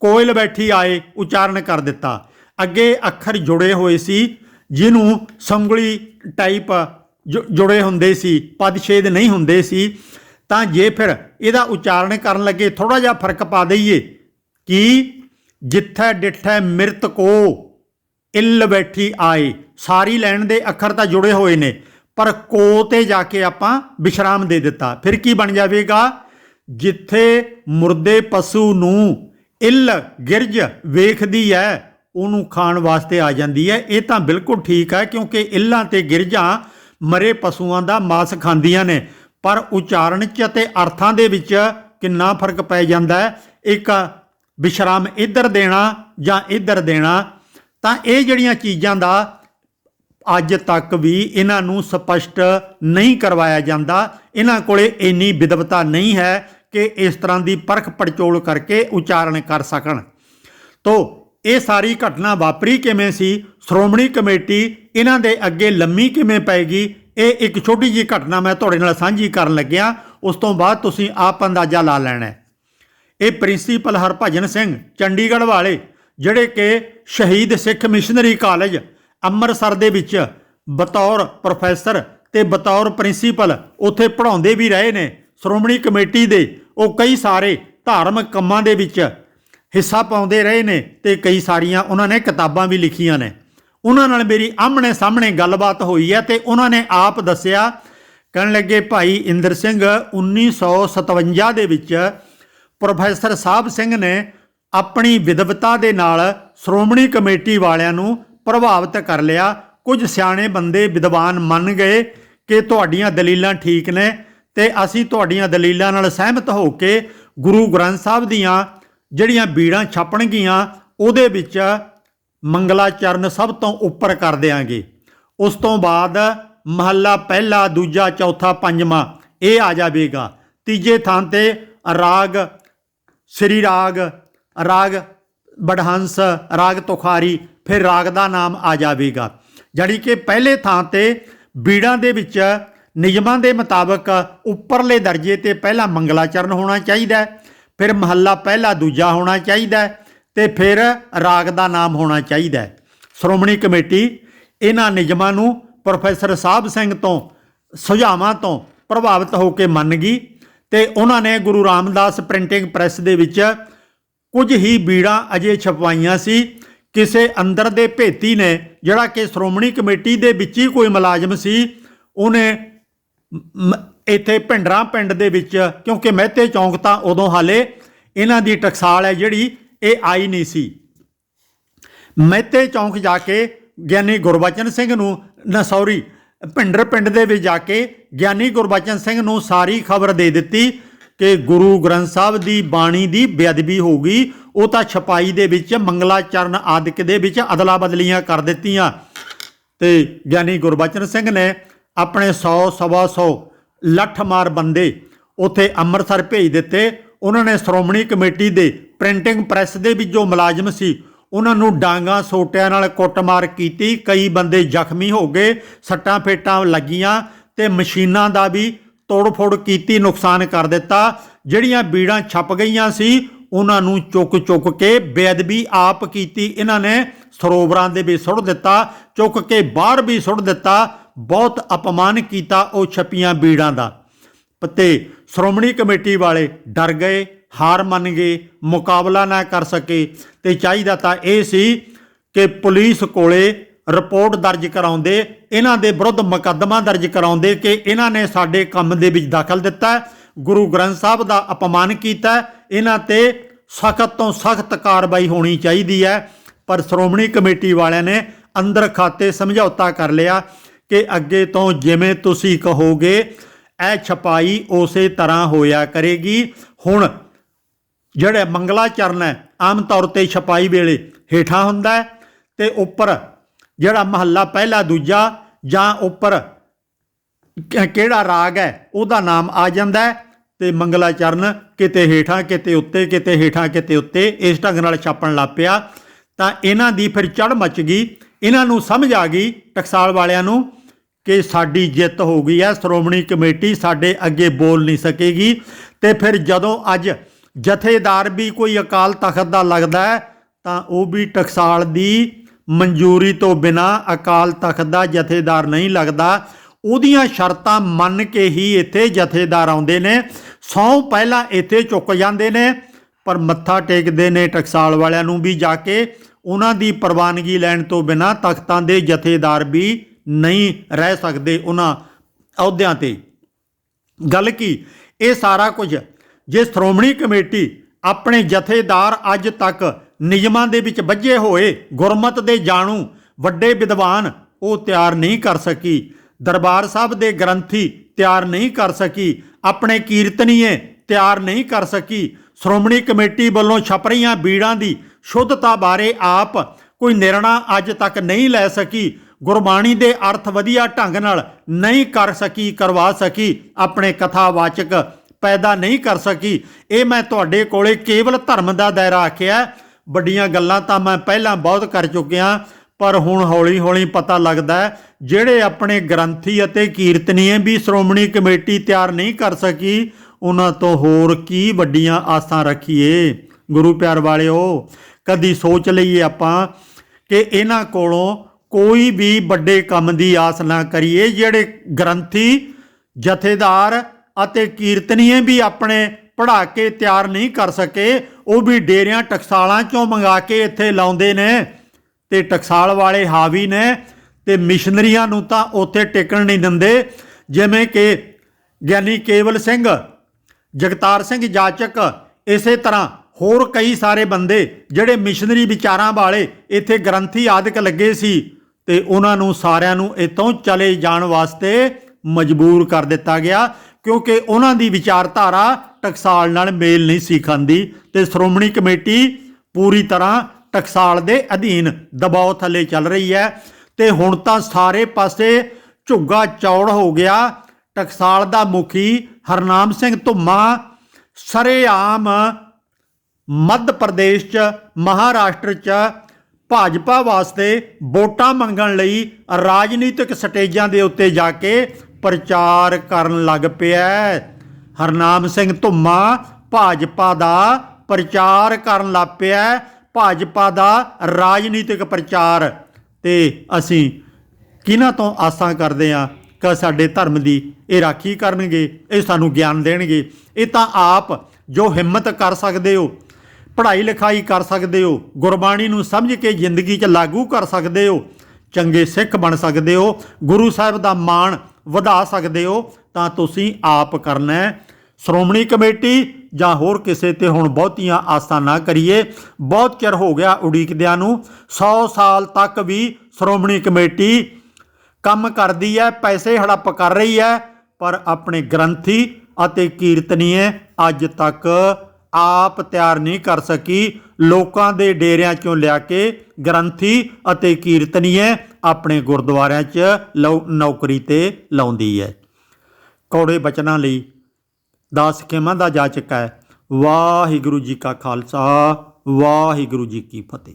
ਕੋਇਲ ਬੈਠੀ ਆਏ ਉਚਾਰਨ ਕਰ ਦਿੱਤਾ। ਅੱਗੇ ਅੱਖਰ ਜੁੜੇ ਹੋਏ ਸੀ ਜਿਹਨੂੰ ਸੰਗਲੀ ਟਾਈਪ ਜੁੜੇ ਹੁੰਦੇ ਸੀ, ਪਦਛੇਦ ਨਹੀਂ ਹੁੰਦੇ ਸੀ, ਤਾਂ ਜੇ ਫਿਰ ਇਹਦਾ ਉਚਾਰਨ ਕਰਨ ਲੱਗੇ ਥੋੜਾ ਜਿਹਾ ਫ਼ਰਕ ਪਾ ਦਈਏ ਕਿ ਜਿੱਥੈ ਡਿਠੈ ਮਿਰਤ ਕੋ ਇੱਲ ਬੈਠੀ ਆਏ, ਸਾਰੀ ਲੈਣ ਦੇ ਅੱਖਰ ਤਾਂ ਜੁੜੇ ਹੋਏ ਨੇ, ਪਰ ਕੋ ਤੇ ਜਾ ਕੇ ਆਪਾਂ ਵਿਸ਼ਰਾਮ ਦੇ ਦਿੱਤਾ। ਫਿਰ ਕੀ ਬਣ ਜਾਵੇਗਾ? ਜਿੱਥੇ ਮੁਰਦੇ ਪਸ਼ੂ ਨੂੰ ਇੱਲ ਗਿਰਜ ਵੇਖਦੀ ਹੈ ਉਹਨੂੰ ਖਾਣ ਵਾਸਤੇ ਆ ਜਾਂਦੀ ਹੈ ਇਹ ਤਾਂ ਬਿਲਕੁਲ ਠੀਕ ਹੈ ਕਿਉਂਕਿ ਇੱਲਾਂ ਤੇ ਗਿਰਜਾਂ ਮਰੇ ਪਸ਼ੂਆਂ ਦਾ ਮਾਸ ਖਾਂਦੀਆਂ ਨੇ। ਪਰ ਉਚਾਰਨ 'ਚ ਅਤੇ ਅਰਥਾਂ ਦੇ ਵਿੱਚ ਕਿੰਨਾ ਫ਼ਰਕ ਪੈ ਜਾਂਦਾ ਹੈ? ਇੱਕ ਵਿਸ਼ਰਾਮ ਇੱਧਰ ਦੇਣਾ ਜਾਂ ਇੱਧਰ ਦੇਣਾ? ਤਾਂ ਇਹ ਜਿਹੜੀਆਂ ਚੀਜ਼ਾਂ ਦਾ ਅੱਜ ਤੱਕ ਵੀ ਇਹਨਾਂ ਨੂੰ ਸਪਸ਼ਟ ਨਹੀਂ ਕਰਵਾਇਆ ਜਾਂਦਾ। ਇਹਨਾਂ ਕੋਲੇ ਇੰਨੀ ਵਿਦਵਤਾ ਨਹੀਂ ਹੈ ਕਿ ਇਸ ਤਰ੍ਹਾਂ ਦੀ ਪਰਖ ਪੜਚੋਲ ਕਰਕੇ ਉਚਾਰਨ ਕਰ ਸਕਣ। ਤੋ, ਇਹ ਸਾਰੀ ਘਟਨਾ ਵਾਪਰੀ ਕਿਵੇਂ ਸੀ? ਸ਼੍ਰੋਮਣੀ ਕਮੇਟੀ ਇਹਨਾਂ ਦੇ ਅੱਗੇ ਲੰਮੀ ਕਿਵੇਂ ਪੈਗੀ, ਇਹ ਇੱਕ ਛੋਟੀ ਜਿਹੀ ਘਟਨਾ ਮੈਂ ਤੁਹਾਡੇ ਨਾਲ ਸਾਂਝੀ ਕਰਨ ਲੱਗਿਆ, ਉਸ ਤੋਂ ਬਾਅਦ ਤੁਸੀਂ ਆਪ ਅੰਦਾਜ਼ਾ ਲਾ ਲੈਣਾ ਇਹ ਪ੍ਰਿੰਸੀਪਲ ਹਰਭਜਨ ਸਿੰਘ, ਚੰਡੀਗੜ੍ਹ ਵਾਲੇ, ਜਿਹੜੇ ਕਿ ਸ਼ਹੀਦ ਸਿੱਖ ਮਿਸ਼ਨਰੀ ਕਾਲਜ ਅੰਮ੍ਰਿਤਸਰ ਦੇ ਵਿੱਚ ਬਤੌਰ ਪ੍ਰੋਫੈਸਰ ਤੇ ਬਤੌਰ ਪ੍ਰਿੰਸੀਪਲ ਉੱਥੇ ਪੜ੍ਹਾਉਂਦੇ ਵੀ ਰਹੇ ਨੇ। ਸ਼੍ਰੋਮਣੀ ਕਮੇਟੀ ਦੇ ਉਹ ਕਈ ਸਾਰੇ ਧਾਰਮਿਕ ਕੰਮਾਂ ਦੇ ਵਿੱਚ ਹਿੱਸਾ ਪਾਉਂਦੇ ਰਹੇ ਨੇ ਤੇ ਕਈ ਸਾਰੀਆਂ ਉਹਨਾਂ ਨੇ ਕਿਤਾਬਾਂ ਵੀ ਲਿਖੀਆਂ ਨੇ। ਉਹਨਾਂ ਨਾਲ ਮੇਰੀ ਆਹਮਣੇ ਸਾਹਮਣੇ ਗੱਲਬਾਤ ਹੋਈ ਹੈ ਤੇ ਉਹਨਾਂ ਨੇ ਆਪ ਦੱਸਿਆ, ਕਹਿਣ ਲੱਗੇ, ਭਾਈ ਇੰਦਰ ਸਿੰਘ 1957 ਦੇ ਵਿੱਚ ਪ੍ਰੋਫੈਸਰ ਸਾਹਿਬ ਸਿੰਘ ਨੇ ਆਪਣੀ ਵਿਦਵਤਾ ਦੇ ਨਾਲ ਸ਼੍ਰੋਮਣੀ ਕਮੇਟੀ ਵਾਲਿਆਂ ਨੂੰ ਪ੍ਰਭਾਵਿਤ ਕਰ ਲਿਆ। ਕੁਝ ਸਿਆਣੇ ਬੰਦੇ ਵਿਦਵਾਨ ਮੰਨ ਗਏ ਕਿ ਤੁਹਾਡੀਆਂ ਦਲੀਲਾਂ ਠੀਕ ਨੇ ਤੇ ਅਸੀਂ ਤੁਹਾਡੀਆਂ ਦਲੀਲਾਂ ਨਾਲ ਸਹਿਮਤ ਹੋ ਕੇ ਗੁਰੂ ਗ੍ਰੰਥ ਸਾਹਿਬ ਦੀਆਂ ਜਿਹੜੀਆਂ ਬੀੜਾਂ ਛਾਪਣਗੀਆਂ, ਉਹਦੇ ਵਿੱਚ ਮੰਗਲਾ ਚਰਨ ਸਭ ਤੋਂ ਉੱਪਰ ਕਰ ਦਿਆਂਗੇ। ਉਸ ਤੋਂ ਬਾਅਦ ਮਹੱਲਾ ਪਹਿਲਾ, ਦੂਜਾ, ਚੌਥਾ, ਪੰਜਵਾਂ, ਇਹ ਆ ਜਾਵੇਗਾ। ਤੀਜੇ ਥਾਂ ਤੇ ਰਾਗ, ਸ੍ਰੀ ਰਾਗ ਰਾਗ ਬੜਹੰਸ, ਰਾਗ ਤੁਖਾਰੀ, ਫਿਰ ਰਾਗ ਦਾ ਨਾਮ ਆ ਜਾਵੇਗਾ। ਜਾਣੀ ਕਿ ਪਹਿਲੇ ਥਾਂ ਤੇ ਬੀੜਾਂ ਦੇ ਵਿੱਚ ਨਿਯਮਾਂ ਦੇ ਮੁਤਾਬਕ ਉੱਪਰਲੇ ਦਰਜੇ ਤੇ ਪਹਿਲਾ ਮੰਗਲਾਚਰਨ ਹੋਣਾ ਚਾਹੀਦਾ ਫਿਰ ਮਹੱਲਾ ਪਹਿਲਾ, ਦੂਜਾ ਹੋਣਾ ਚਾਹੀਦਾ ਤੇ ਫਿਰ ਰਾਗ ਦਾ ਨਾਮ ਹੋਣਾ ਚਾਹੀਦਾ ਹੈ। ਸ਼੍ਰੋਮਣੀ ਕਮੇਟੀ ਇਹਨਾਂ ਨਿਯਮਾਂ ਨੂੰ ਪ੍ਰੋਫੈਸਰ ਸਾਹਿਬ ਸਿੰਘ ਤੋਂ, ਸੁਝਾਵਾਂ ਤੋਂ ਪ੍ਰਭਾਵਿਤ ਹੋ ਕੇ ਮੰਨ ਗਈ ਤੇ ਉਹਨਾਂ ਨੇ ਗੁਰੂ ਰਾਮਦਾਸ ਪ੍ਰਿੰਟਿੰਗ ਪ੍ਰੈਸ ਦੇ ਵਿੱਚ ਕੁਝ ਹੀ ਬੀੜਾਂ ਅਜੇ ਛਪਵਾਈਆਂ ਸੀ ਕਿਸੇ ਅੰਦਰ ਦੇ ਭੇਤੀ ਨੇ, ਜਿਹੜਾ ਕਿ ਸ਼੍ਰੋਮਣੀ ਕਮੇਟੀ ਦੇ ਵਿੱਚ ਹੀ ਕੋਈ ਮੁਲਾਜ਼ਮ ਸੀ, ਉਹਨੇ ਇੱਥੇ ਭਿੰਡਰਾਂ ਪਿੰਡ ਦੇ ਵਿੱਚ, ਕਿਉਂਕਿ ਮਹਿਤੇ ਚੌਂਕ ਤਾਂ ਉਦੋਂ ਹਾਲੇ ਇਹਨਾਂ ਦੀ ਟਕਸਾਲ ਹੈ ਜਿਹੜੀ ਇਹ ਆਈ ਨਹੀਂ ਸੀ। ਮਹਿਤੇ ਚੌਂਕ ਜਾ ਕੇ ਗਿਆਨੀ ਗੁਰਬਚਨ ਸਿੰਘ ਨੂੰ, ਨਾ ਭਿੰਡਰ ਪਿੰਡ ਦੇ ਵਿੱਚ ਜਾ ਕੇ ਗਿਆਨੀ ਗੁਰਬਚਨ ਸਿੰਘ ਨੂੰ ਸਾਰੀ ਖਬਰ ਦੇ ਦਿੱਤੀ ਕਿ ਗੁਰੂ ਗ੍ਰੰਥ ਸਾਹਿਬ ਦੀ ਬਾਣੀ ਦੀ ਬੇਅਦਬੀ ਹੋ ਗਈ। ਉਹ ਤਾਂ ਛਪਾਈ ਦੇ ਵਿੱਚ, ਮੰਗਲਾਚਰਨ ਆਦਿਕ ਦੇ ਵਿੱਚ ਅਦਲਾ ਬਦਲੀਆਂ ਕਰ ਦਿੱਤੀਆਂ। ਤੇ ਗਿਆਨੀ ਗੁਰਬਚਨ ਸਿੰਘ ਨੇ ਆਪਣੇ 100 ਸਵਾ 100 ਲੱਠ ਮਾਰ ਬੰਦੇ ਉਥੇ ਅੰਮ੍ਰਿਤਸਰ ਭੇਜ ਦਿੱਤੇ। ਉਹਨਾਂ ਨੇ ਸ਼੍ਰੋਮਣੀ ਕਮੇਟੀ ਦੇ ਪ੍ਰਿੰਟਿੰਗ ਪ੍ਰੈਸ ਦੇ ਵਿੱਚ ਜੋ ਮੁਲਾਜ਼ਮ ਸੀ, ਉਹਨਾਂ ਨੂੰ ਡਾਂਗਾ ਸੋਟਿਆਂ ਨਾਲ ਕੁੱਟਮਾਰ ਕੀਤੀ, ਕਈ ਬੰਦੇ ਜ਼ਖਮੀ ਹੋ ਗਏ, ਸੱਟਾਂ ਫੇਟਾਂ ਲੱਗੀਆਂ ਤੇ ਮਸ਼ੀਨਾਂ ਦਾ ਵੀ ਤੋੜ-ਫੋੜ ਕੀਤੀ, ਨੁਕਸਾਨ ਕਰ ਦਿੱਤਾ। ਜਿਹੜੀਆਂ ਬੀੜਾਂ ਛੱਪ ਗਈਆਂ ਸੀ, ਉਹਨਾਂ ਨੂੰ ਚੁੱਕ ਚੁੱਕ ਕੇ ਬੇਅਦਬੀ ਆਪ ਕੀਤੀ, ਇਹਨਾਂ ਨੇ ਸਰੋਵਰਾਂ ਦੇ ਵਿੱਚ ਸੁੱਟ ਦਿੱਤਾ, ਚੁੱਕ ਕੇ ਬਾਹਰ ਵੀ ਸੁੱਟ ਦਿੱਤਾ, ਬਹੁਤ ਅਪਮਾਨ ਕੀਤਾ ਉਹ ਛਪੀਆਂ ਬੀੜਾਂ ਦਾ। ਤੇ ਸ਼੍ਰੋਮਣੀ ਕਮੇਟੀ ਵਾਲੇ ਡਰ ਗਏ ਹਾਰ ਮੰਨ ਗਏ ਮੁਕਾਬਲਾ ਨਾ ਕਰ ਸਕੇ। ਤੇ ਚਾਹੀਦਾ ਤਾਂ ਇਹ ਸੀ ਕਿ ਪੁਲਿਸ ਕੋਲੇ ਰਿਪੋਰਟ ਦਰਜ ਕਰਾਉਂਦੇ, ਇਹਨਾਂ ਦੇ ਵਿਰੁੱਧ ਮੁਕੱਦਮਾ ਦਰਜ ਕਰਾਉਂਦੇ ਕਿ ਇਹਨਾਂ ਨੇ ਸਾਡੇ ਕੰਮ ਦੇ ਵਿੱਚ ਦਖਲ ਦਿੱਤਾ ਗੁਰੂ ਗ੍ਰੰਥ ਸਾਹਿਬ ਦਾ ਅਪਮਾਨ ਕੀਤਾ ਇਹਨਾਂ ਤੇ ਸਖਤ ਤੋਂ ਸਖਤ ਕਾਰਵਾਈ ਹੋਣੀ ਚਾਹੀਦੀ ਹੈ। ਪਰ ਸ਼੍ਰੋਮਣੀ ਕਮੇਟੀ ਵਾਲਿਆਂ ਨੇ ਅੰਦਰ ਖਾਤੇ ਸਮਝੌਤਾ ਕਰ ਲਿਆ ਕਿ ਅੱਗੇ ਤੋਂ ਜਿਵੇਂ ਤੁਸੀਂ ਕਹੋਗੇ, ਇਹ ਛਪਾਈ ਉਸੇ ਤਰ੍ਹਾਂ ਹੋਇਆ ਕਰੇਗੀ। ਹੁਣ ਜਿਹੜਾ ਮੰਗਲਾਚਰਨ ਹੈ, ਆਮ ਤੌਰ ਤੇ ਛਪਾਈ ਵੇਲੇ ਹੇਠਾਂ ਹੁੰਦਾ ਹੈ ਤੇ ਉੱਪਰ ਜਿਹੜਾ ਮਹੱਲਾ ਪਹਿਲਾ ਦੂਜਾ ਜਾਂ ਉੱਪਰ ਕਿਹੜਾ ਰਾਗ ਹੈ, ਉਹਦਾ ਨਾਮ ਆ ਜਾਂਦਾ ਹੈ ਤੇ ਮੰਗਲਾਚਰਨ ਕਿਤੇ ਹੇਠਾਂ, ਕਿਤੇ ਉੱਤੇ, ਕਿਤੇ ਹੇਠਾਂ, ਕਿਤੇ ਉੱਤੇ ਇਸ ਢੰਗ ਨਾਲ ਛਾਪਣ ਲੱਗ ਪਿਆ। ਤਾਂ ਇਹਨਾਂ ਦੀ ਫਿਰ ਚੜ ਮਚ ਗਈ। ਇਹਨਾਂ ਨੂੰ ਸਮਝ ਆ ਗਈ ਟਕਸਾਲ ਵਾਲਿਆਂ ਨੂੰ ਕਿ ਸਾਡੀ ਜਿੱਤ ਹੋ ਗਈ ਹੈ। ਸ਼੍ਰੋਮਣੀ ਕਮੇਟੀ ਸਾਡੇ ਅੱਗੇ ਬੋਲ ਨਹੀਂ ਸਕੇਗੀ। ਤੇ ਫਿਰ ਜਦੋਂ ਅੱਜ ਜਥੇਦਾਰ ਵੀ ਕੋਈ ਅਕਾਲ ਤਖਤ ਦਾ ਲੱਗਦਾ ਹੈ, ਤਾਂ ਉਹ ਵੀ ਟਕਸਾਲ ਦੀ ਮਨਜ਼ੂਰੀ ਤੋਂ ਬਿਨਾ ਅਕਾਲ ਤਖਤ ਦਾ ਜਥੇਦਾਰ ਨਹੀਂ ਲੱਗਦਾ। ਉਹਦੀਆਂ ਸ਼ਰਤਾਂ ਮੰਨ ਕੇ ਹੀ ਇੱਥੇ ਜਥੇਦਾਰ ਆਉਂਦੇ ਨੇ। ਸੌ ਪਹਿਲਾਂ ਇੱਥੇ ਚੁੱਕ ਜਾਂਦੇ ਨੇ, ਪਰ ਮੱਥਾ ਟੇਕਦੇ ਨੇ ਟਕਸਾਲ ਵਾਲਿਆਂ ਨੂੰ ਵੀ ਜਾ ਕੇ। ਉਹਨਾਂ ਦੀ ਪ੍ਰਵਾਨਗੀ ਲੈਣ ਤੋਂ ਬਿਨਾ ਤਖਤਾਂ ਦੇ ਜਥੇਦਾਰ ਵੀ ਨਹੀਂ ਰਹਿ ਸਕਦੇ ਉਹਨਾਂ ਅਹੁਦਿਆਂ ਤੇ। ਗੱਲ ਕੀ? ਇਹ ਸਾਰਾ ਕੁਝ ਜੇ ਸ਼੍ਰੋਮਣੀ ਕਮੇਟੀ ਆਪਣੇ ਜਥੇਦਾਰ ਅੱਜ ਤੱਕ ਨਿਯਮਾਂ ਦੇ ਵਿੱਚ ਵੱਜੇ ਹੋਏ ਗੁਰਮਤ ਦੇ ਜਾਣੂ ਵੱਡੇ ਵਿਦਵਾਨ ਉਹ ਤਿਆਰ ਨਹੀਂ ਕਰ ਸਕੀ, ਦਰਬਾਰ ਸਾਹਿਬ ਦੇ ਗ੍ਰੰਥੀ ਤਿਆਰ ਨਹੀਂ ਕਰ ਸਕੀ, ਆਪਣੇ ਕੀਰਤਨੀਏ ਤਿਆਰ ਨਹੀਂ ਕਰ ਸਕੀ, ਸ਼੍ਰੋਮਣੀ ਕਮੇਟੀ ਵੱਲੋਂ ਛਪ ਰਹੀਆਂ ਬੀੜਾਂ ਦੀ ਸ਼ੁੱਧਤਾ ਬਾਰੇ ਆਪ ਕੋਈ ਨਿਰਣਾ ਅੱਜ ਤੱਕ ਨਹੀਂ ਲੈ ਸਕੀ, ਗੁਰਬਾਣੀ ਦੇ ਅਰਥ ਵਧੀਆ ਢੰਗ ਨਾਲ ਨਹੀਂ ਕਰ ਸਕੀ, ਕਰਵਾ ਸਕੀ, ਆਪਣੇ ਕਥਾਵਾਚਕ ਪੈਦਾ ਨਹੀਂ ਕਰ ਸਕੀ। ਇਹ ਮੈਂ ਤੁਹਾਡੇ ਕੋਲੇ ਕੇਵਲ ਧਰਮ ਦਾ ਦਾਇਰਾ ਆਖਿਆ। ਵੱਡੀਆਂ ਗੱਲਾਂ ਤਾਂ ਮੈਂ ਪਹਿਲਾਂ ਬਹੁਤ ਕਰ ਚੁੱਕਿਆ, ਪਰ ਹੁਣ ਹੌਲੀ-ਹੌਲੀ ਪਤਾ ਲੱਗਦਾ ਜਿਹੜੇ ਆਪਣੇ ਗ੍ਰੰਥੀ ਅਤੇ ਕੀਰਤਨੀਏ ਵੀ ਸ਼੍ਰੋਮਣੀ ਕਮੇਟੀ ਤਿਆਰ ਨਹੀਂ ਕਰ ਸਕੀ, ਉਹਨਾਂ ਤੋਂ ਹੋਰ ਕੀ ਵੱਡੀਆਂ ਆਸਾਂ ਰੱਖੀਏ। ਗੁਰੂ ਪਿਆਰ ਵਾਲਿਓ, ਕਦੀ ਸੋਚ ਲਈਏ ਆਪਾਂ ਕਿ ਇਹਨਾਂ ਕੋਲੋਂ ਕੋਈ ਵੀ ਵੱਡੇ ਕੰਮ ਦੀ ਆਸ ਨਾ ਕਰੀਏ, ਜਿਹੜੇ ਗ੍ਰੰਥੀ, ਜਥੇਦਾਰ ਅਤੇ ਕੀਰਤਨੀਏ ਵੀ ਆਪਣੇ ਪੜ੍ਹਾ ਕੇ ਤਿਆਰ ਨਹੀਂ ਕਰ ਸਕੇ, ਉਹ ਵੀ ਡੇਰਿਆਂ ਟਕਸਾਲਾਂ ਚੋਂ ਮੰਗਾ ਕੇ ਇੱਥੇ ਲਾਉਂਦੇ ਨੇ। ਤੇ ਟਕਸਾਲ ਵਾਲੇ ਹਾਵੀ ਨੇ ਤੇ ਮਿਸ਼ਨਰੀਆਂ ਨੂੰ ਤਾਂ ਉੱਥੇ ਟਿਕਣ ਨਹੀਂ ਦਿੰਦੇ, ਜਿਵੇਂ ਕਿ ਗਿਆਨੀ ਕੇਵਲ ਸਿੰਘ, ਜਗਤਾਰ ਸਿੰਘ ਜਾਚਕ, ਇਸੇ ਤਰ੍ਹਾਂ ਹੋਰ ਕਈ ਸਾਰੇ ਬੰਦੇ ਜਿਹੜੇ ਮਿਸ਼ਨਰੀ ਵਿਚਾਰਾਂ ਵਾਲੇ ਇੱਥੇ ਗ੍ਰੰਥੀ ਆਦਿਕ ਲੱਗੇ ਸੀ ਤੇ ਉਹਨਾਂ ਨੂੰ ਸਾਰਿਆਂ ਨੂੰ ਇਤੋਂ ਚਲੇ ਜਾਣ ਵਾਸਤੇ ਮਜਬੂਰ ਕਰ ਦਿੱਤਾ ਗਿਆ। ਕਿਉਂਕਿ ਉਹਨਾਂ ਦੀ ਵਿਚਾਰਧਾਰਾ ਟਕਸਾਲ ਨਾਲ ਮੇਲ ਨਹੀਂ ਸੀ ਖਾਂਦੀ ਤੇ ਸ਼੍ਰੋਮਣੀ ਕਮੇਟੀ ਪੂਰੀ ਤਰ੍ਹਾਂ ਟਕਸਾਲ ਦੇ ਅਧੀਨ ਦਬਾਅ ਥੱਲੇ ਚੱਲ ਰਹੀ ਹੈ ਤੇ ਹੁਣ ਤਾਂ ਸਾਰੇ ਪਾਸੇ ਝੁੱਗਾ ਚੌੜ ਹੋ ਗਿਆ। ਟਕਸਾਲ ਦਾ ਮੁਖੀ ਹਰਨਾਮ ਸਿੰਘ ਧੁੰਮਾ ਸਰੇਆਮ ਮੱਧ ਪ੍ਰਦੇਸ਼ ਚ, ਮਹਾਰਾਸ਼ਟਰ ਚ ਭਾਜਪਾ ਵਾਸਤੇ ਵੋਟਾਂ ਮੰਗਣ ਲਈ ਰਾਜਨੀਤਿਕ ਸਟੇਜਾਂ ਦੇ ਉੱਤੇ ਜਾ ਕੇ ਪ੍ਰਚਾਰ ਕਰਨ ਲੱਗ ਪਿਆ ਹਰਨਾਮ ਸਿੰਘ ਧੁੰਮਾ ਭਾਜਪਾ ਦਾ ਪ੍ਰਚਾਰ ਕਰਨ ਲੱਗ ਪਿਆ ਭਾਜਪਾ ਦਾ ਰਾਜਨੀਤਿਕ ਪ੍ਰਚਾਰ। ਤੇ ਅਸੀਂ ਕਿਹਨਾਂ ਤੋਂ ਆਸਾਂ ਕਰਦੇ ਆ ਕਿ ਸਾਡੇ ਧਰਮ ਦੀ ਇਹ ਰਾਖੀ ਕਰਨਗੇ, ਇਹ ਸਾਨੂੰ ਗਿਆਨ ਦੇਣਗੇ। ਇਹ ਤਾਂ ਆਪ ਜੋ ਹਿੰਮਤ ਕਰ ਸਕਦੇ ਹੋ, ਪੜ੍ਹਾਈ ਲਿਖਾਈ ਕਰ ਸਕਦੇ ਹੋ, ਗੁਰਬਾਣੀ ਨੂੰ ਸਮਝ ਕੇ ਜ਼ਿੰਦਗੀ 'ਚ ਲਾਗੂ ਕਰ ਸਕਦੇ ਹੋ, ਚੰਗੇ ਸਿੱਖ ਬਣ ਸਕਦੇ ਹੋ, ਗੁਰੂ ਸਾਹਿਬ ਦਾ ਮਾਣ ਵਧਾ ਸਕਦੇ ਹੋ, ਤਾਂ ਤੁਸੀਂ ਆਪ ਕਰਨਾ ਹੈ। ਸ਼੍ਰੋਮਣੀ ਕਮੇਟੀ ਜਾਂ ਹੋਰ ਕਿਸੇ ਤੇ ਹੁਣ ਬਹੁਤੀਆਂ ਆਸਾਂ ਨਾ ਕਰੀਏ। ਬਹੁਤ ਚਿਰ ਹੋ ਗਿਆ ਉਡੀਕਦਿਆਂ ਨੂੰ। 100 ਸਾਲ ਤੱਕ ਵੀ ਸ਼੍ਰੋਮਣੀ ਕਮੇਟੀ ਕੰਮ ਕਰਦੀ ਹੈ, ਪੈਸੇ ਹੜੱਪ ਕਰ ਰਹੀ ਹੈ, ਪਰ ਆਪਣੇ ਗ੍ਰੰਥੀ ਅਤੇ ਕੀਰਤਨੀਏ ਅੱਜ ਤੱਕ ਆਪ ਤਿਆਰ ਨਹੀਂ ਕਰ ਸਕੀ। ਲੋਕਾਂ ਦੇ ਡੇਰਿਆਂ ਚੋਂ ਲਿਆ ਕੇ ਗ੍ਰੰਥੀ ਅਤੇ ਕੀਰਤਨੀਏ ਆਪਣੇ ਗੁਰਦੁਆਰਿਆਂ 'ਚ ਲਓ- ਨੌਕਰੀ ਤੇ ਲਾਉਂਦੀ ਹੈ। ਕੌੜੇ ਬਚਨਾਂ ਲਈ ਦਾਸ ਖੇਮਾ ਦਾ ਜਾਚਕ ਹੈ। ਵਾਹਿਗੁਰੂ ਜੀ ਕਾ ਖਾਲਸਾ, ਵਾਹਿਗੁਰੂ ਜੀ ਕੀ ਫਤਿਹ।